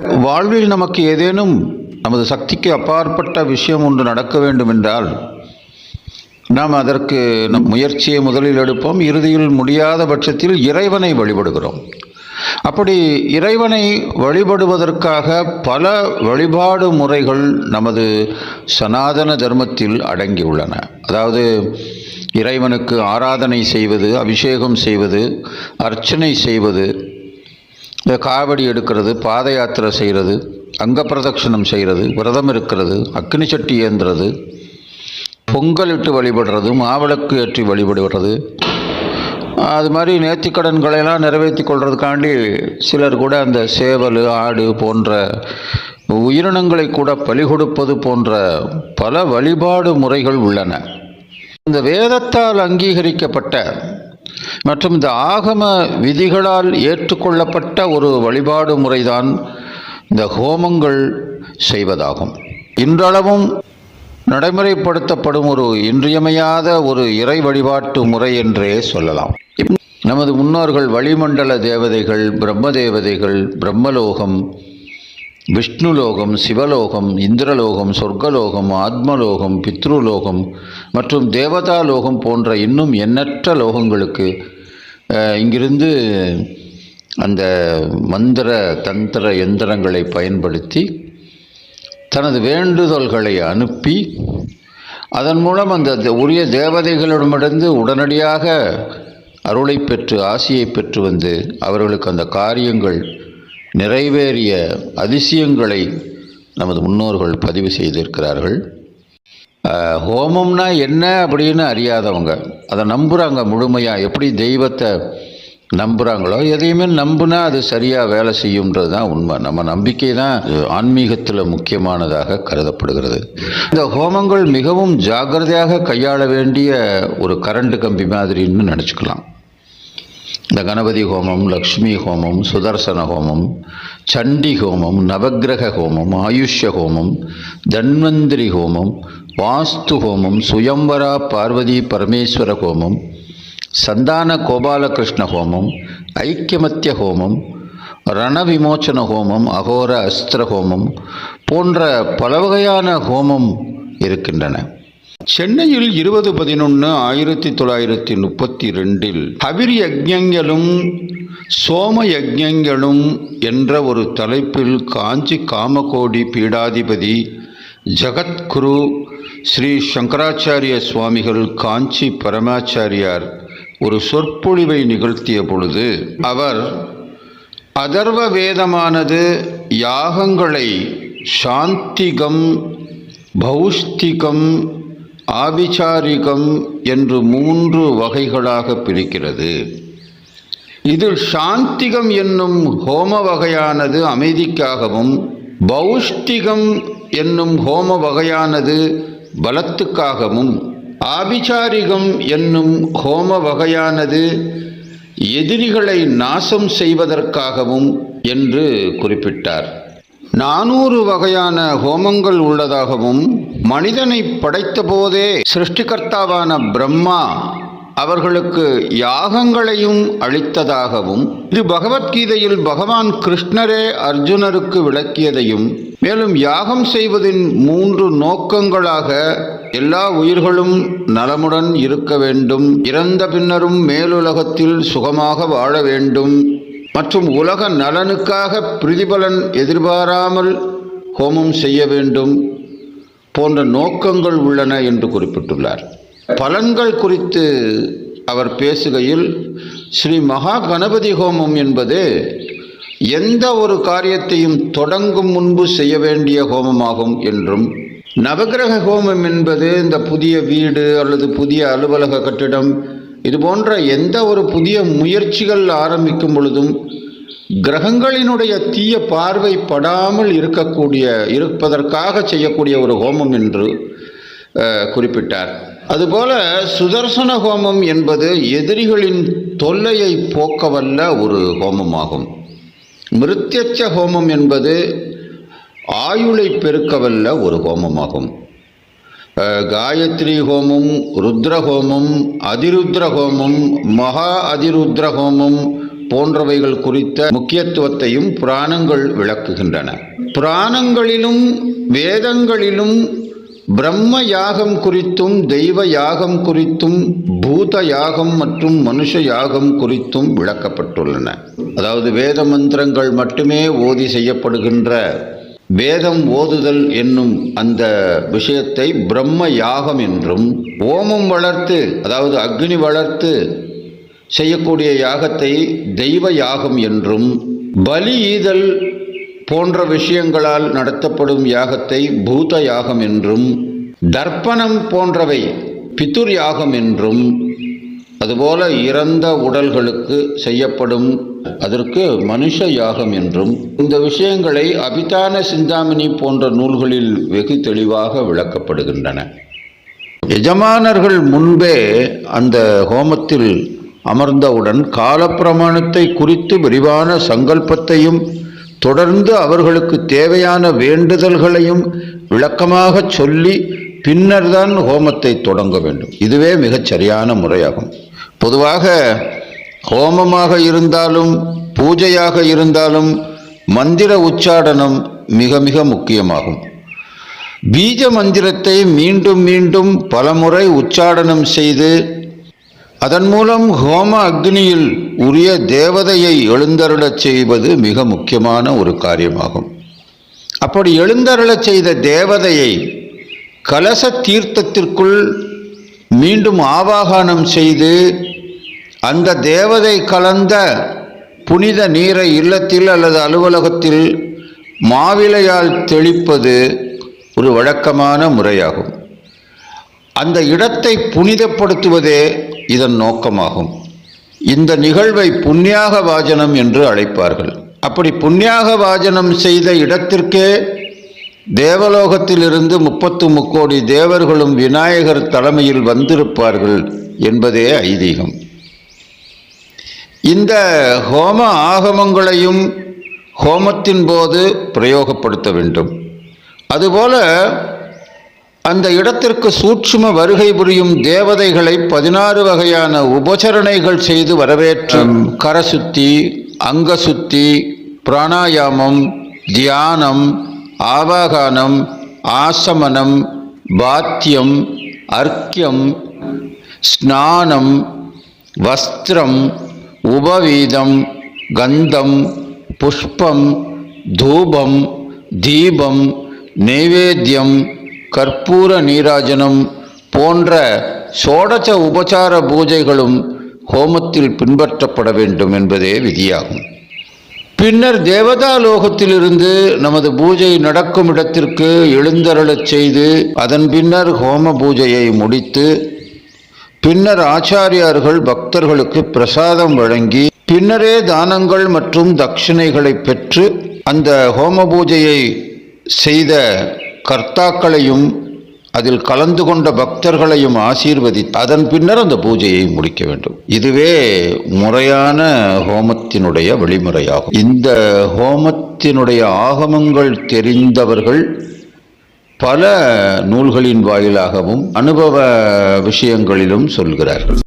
வாழ்வில் நமக்கு ஏதேனும் நமது சக்திக்கு அப்பாற்பட்ட விஷயம் ஒன்று நடக்க வேண்டும் என்றால் நாம் அதற்கு நம் முயற்சியை முதலில் எடுப்போம். இறுதியில் முடியாத பட்சத்தில் இறைவனை வழிபடுகிறோம். அப்படி இறைவனை வழிபடுவதற்காக பல வழிபாடு முறைகள் நமது சனாதன தர்மத்தில் அடங்கியுள்ளன. அதாவது இறைவனுக்கு ஆராதனை செய்வது அபிஷேகம் செய்வது அர்ச்சனை செய்வது இந்த காவடி எடுக்கிறது பாத யாத்திரை செய்கிறது அங்க பிரதட்சணம் செய்கிறது விரதம் இருக்கிறது அக்னி சட்டி ஏந்துறது பொங்கலிட்டு வழிபடுறது மாவிளக்கு ஏற்றி வழிபடுறது அது மாதிரி நேர்த்திக்கடன்களையெல்லாம் நிறைவேற்றி கொள்றதுக்காண்டி சிலர் கூட அந்த சேவல் ஆடு போன்ற உயிரினங்களை கூட பலி கொடுப்பது போன்ற பல வழிபாடு முறைகள் உள்ளன. இந்த வேதத்தால் அங்கீகரிக்கப்பட்ட மற்றும் இந்த ஆகம விதிகளால் ஏற்றுக்கொள்ளப்பட்ட ஒரு வழிபாடு முறைதான் இந்த ஹோமங்கள் செய்வதாகும். இன்றளவும் நடைமுறைப்படுத்தப்படும் ஒரு இன்றியமையாத ஒரு இறை வழிபாட்டு முறை என்றே சொல்லலாம். நமது முன்னோர்கள் வளிமண்டல தேவதைகள் பிரம்ம தேவதைகள் பிரம்மலோகம் விஷ்ணுலோகம் சிவலோகம் இந்திரலோகம் சொர்க்கலோகம் ஆத்மலோகம் பித்ருலோகம் மற்றும் தேவதாலோகம் போன்ற இன்னும் எண்ணற்ற லோகங்களுக்கு இங்கிருந்து அந்த மந்திர தந்திர எந்திரங்களை பயன்படுத்தி தனது வேண்டுதல்களை அனுப்பி அதன் மூலம் அந்த உரிய தேவதைகளிடமிருந்து உடனடியாக அருளை பெற்று ஆசியை பெற்று வந்து அவர்களுக்கு அந்த காரியங்கள் நிறைவேறிய அதிசயங்களை நமது முன்னோர்கள் பதிவு செய்திருக்கிறார்கள். ஹோமம்னா என்ன அப்படின்னு அறியாதவங்க. அதை நம்புகிறாங்க முழுமையாக எப்படி தெய்வத்தை நம்புகிறாங்களோ எதையுமே நம்புனா அது சரியாக வேலை செய்யுன்றது தான் உண்மை. நம்ம நம்பிக்கை தான் ஆன்மீகத்தில் முக்கியமானதாக கருதப்படுகிறது. இந்த ஹோமங்கள் மிகவும் ஜாக்கிரதையாக கையாள வேண்டிய ஒரு கரண்ட் கம்பி மாதிரின்னு நினச்சிக்கலாம். இந்த கணபதி ஹோமம் லக்ஷ்மி ஹோமம் சுதர்சன ஹோமம் சண்டி ஹோமம் நவக்கிரக ஹோமம் ஆயுஷ்ய ஹோமம் தன்வந்திரி ஹோமம் வாஸ்து ஹோமம் சுயம்வரா பார்வதி பரமேஸ்வர ஹோமம் சந்தான கோபாலகிருஷ்ண ஹோமம் ஐக்கியமத்திய ஹோமம் ரணவிமோச்சன ஹோமம் அகோர அஸ்திர ஹோமம் போன்ற பல வகையான ஹோமம் இருக்கின்றன. சென்னையில் இருபது பதினொன்று ஆயிரத்தி தொள்ளாயிரத்தி முப்பத்தி ரெண்டில் ஹவிர் யஜ்யங்களும் சோம யஜ்யங்களும் என்ற ஒரு தலைப்பில் காஞ்சி காமகோடி பீடாதிபதி ஜகத்குரு ஸ்ரீ சங்கராச்சாரிய சுவாமிகள் காஞ்சி பரமாச்சாரியார் ஒரு சொற்பொழிவை நிகழ்த்திய பொழுது அவர் அதர்வ வேதமானது யாகங்களை சாந்திகம் பௌஷ்டிகம் ஆபிசாரிகம் என்று மூன்று வகைகளாக பிரிக்கிறது. இதில் சாந்திகம் என்னும் ஹோம வகையானது அமைதிக்காகவும் பௌஷ்டிகம் என்னும் ஹோம வகையானது பலத்துக்காகவும் ஆபிசாரிகம் என்னும் ஹோம வகையானது எதிரிகளை நாசம் செய்வதற்காகவும் என்று குறிப்பிட்டார். நானூறு வகையான ஹோமங்கள் உள்ளதாகவும் மனிதனை படைத்தபோதே சிருஷ்டிகர்த்தாவான பிரம்மா அவர்களுக்கு யாகங்களையும் அளித்ததாகவும் இது பகவத்கீதையில் பகவான் கிருஷ்ணரே அர்ஜுனருக்கு விளக்கியதையும் மேலும் யாகம் செய்வதின் மூன்று நோக்கங்களாக எல்லா உயிர்களும் நலமுடன் இருக்க வேண்டும் இறந்த பின்னரும் மேலுலகத்தில் சுகமாக வாழ வேண்டும். மற்றும் உலக நலனுக்காக பிரதிபலன் எதிர்பாராமல் ஹோமம் செய்ய வேண்டும் போன்ற நோக்கங்கள் உள்ளன என்று குறிப்பிட்டுள்ளார். பலன்கள் குறித்து அவர் பேசுகையில் ஸ்ரீ மகா கணபதி ஹோமம் என்பது எந்த ஒரு காரியத்தையும் தொடங்கும் முன்பு செய்ய வேண்டிய ஹோமமாகும் என்றும் நவக்கிரக ஹோமம் என்பது இந்த புதிய வீடு அல்லது புதிய அலுவலக கட்டிடம் இது போன்ற எந்த ஒரு புதிய முயற்சிகள் ஆரம்பிக்கும் பொழுதும் கிரகங்களினுடைய தீய பார்வை படாமல் இருக்கக்கூடிய இருப்பதற்காக செய்யக்கூடிய ஒரு ஹோமம் என்று குறிப்பிட்டார். அதுபோல சுதர்சன ஹோமம் என்பது எதிரிகளின் தொல்லையை போக்கவல்ல ஒரு ஹோமமாகும். மிருத்தியச்ச ஹோமம் என்பது ஆயுளை பெருக்கவல்ல ஒரு ஹோமமாகும். காயத்ரி ஹோமம் ருத்ர ஹோமம் அதிருத்ர ஹோமம் மகா அதிருத்ர ஹோமம் போன்றவைகள் குறித்த முக்கியத்துவத்தையும் புராணங்கள் விளக்குகின்றன. புராணங்களிலும் வேதங்களிலும் பிரம்ம யாகம் குறித்தும் தெய்வ யாகம் குறித்தும் பூத யாகம் மற்றும் மனுஷ யாகம் குறித்தும் விளக்கப்பட்டுள்ளன. அதாவது வேத மந்திரங்கள் மட்டுமே ஓதி செய்யப்படுகின்ற வேதம் ஓதுதல் என்னும் அந்த விஷயத்தை பிரம்ம யாகம் என்றும் ஓமம் வளர்த்து அதாவது அக்னி வளர்த்து செய்யக்கூடிய யாகத்தை தெய்வ யாகம் என்றும் பலி ஈதல் போன்ற விஷயங்களால் நடத்தப்படும் யாகத்தை பூத யாகம் என்றும் தர்ப்பணம் போன்றவை பித்துர் யாகம் என்றும் அதுபோல இறந்த உடல்களுக்கு செய்யப்படும் அதற்கு மனுஷ யாகம் என்றும் இந்த விஷயங்களை அபிதான சிந்தாமணி போன்ற நூல்களில் வெகு தெளிவாக விளக்கப்படுகின்றன. எஜமானர்கள் முன்பே அந்த ஹோமத்தில் அமர்ந்தவுடன் காலப்பிரமாணத்தை குறித்து விரிவான சங்கல்பத்தையும் தொடர்ந்து அவர்களுக்கு தேவையான வேண்டுதல்களையும் விளக்கமாக சொல்லி பின்னர்தான் ஹோமத்தை தொடங்க வேண்டும். இதுவே மிகச் சரியான முறையாகும். பொதுவாக ஹோமமாக இருந்தாலும் பூஜையாக இருந்தாலும் மந்திர உச்சாடனம் மிக மிக முக்கியமாகும். பீஜ மந்திரத்தை மீண்டும் மீண்டும் பலமுறை உச்சாடனம் செய்து அதன் மூலம் ஹோம அக்னியில் உரிய தேவதையை எழுந்தருளச் செய்வது மிக முக்கியமான ஒரு காரியமாகும். அப்படி எழுந்தருளச் செய்த தேவதையை கலச தீர்த்தத்திற்குள் மீண்டும் ஆவாகனம் செய்து அந்த தேவதை கலந்த புனித நீரை இல்லத்தில் அல்லது அலுவலகத்தில் மாவிலையால் தெளிப்பது ஒரு வழக்கமான முறையாகும். அந்த இடத்தை புனிதப்படுத்துவதே இதன் நோக்கமாகும். இந்த நிகழ்வை புண்ணியாக வாஜனம் என்று அழைப்பார்கள். அப்படி புண்ணியாக வாஜனம் செய்த இடத்திற்கே தேவலோகத்திலிருந்து முப்பத்து முக்கோடி தேவர்களும் விநாயகர் தலைமையில் வந்திருப்பார்கள் என்பதே ஐதீகம். இந்த ஹோம ஆகமங்களையும் ஹோமத்தின் போது பிரயோகப்படுத்த வேண்டும். அதுபோல அந்த இடத்திற்கு சூட்சும வருகை புரியும் தேவதைகளை பதினாறு வகையான உபசரணைகள் செய்து வரவேற்று கரசுத்தி அங்கசுத்தி பிராணாயாமம் தியானம் ஆவாகானம் ஆசமனம் பாத்தியம் அர்க்கியம் ஸ்நானம் வஸ்திரம் உபவீதம் கந்தம் புஷ்பம் தூபம் தீபம் நைவேத்தியம் கற்பூர நீராஜனம் போன்ற சோடச உபசார பூஜைகளும் ஹோமத்தில் பின்பற்றப்பட வேண்டும் என்பதே விதியாகும். பின்னர் தேவதா லோகத்திலிருந்து நமது பூஜை நடக்கும் இடத்திற்கு எழுந்தருளச் செய்து அதன் பின்னர் ஹோம பூஜையை முடித்து பின்னர் ஆச்சாரியார்கள் பக்தர்களுக்கு பிரசாதம் வழங்கி பின்னரே தானங்கள் மற்றும் தட்சிணைகளை பெற்று அந்த ஹோம பூஜையை செய்த கர்த்தாக்களையும் அதில் கலந்து கொண்ட பக்தர்களையும் ஆசீர்வதி அதன் பின்னர் அந்த பூஜையை முடிக்க வேண்டும். இதுவே முறையான ஹோமத்தினுடைய வழிமுறையாகும். இந்த ஹோமத்தினுடைய ஆகமங்கள் தெரிந்தவர்கள் பல நூல்களின் வாயிலாகவும் அனுபவ விஷயங்களிலும் சொல்கிறார்கள்.